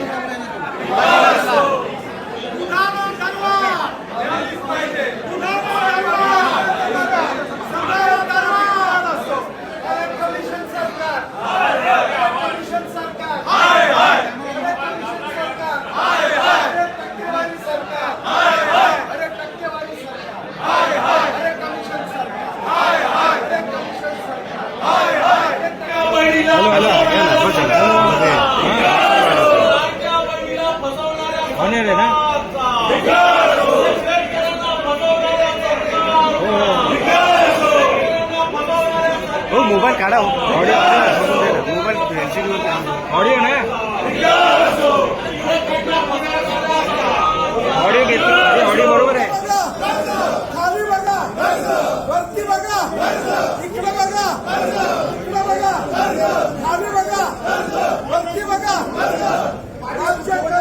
না मोबाईल काढा हो ऑडिओ मोबाईल ऑडिओ ना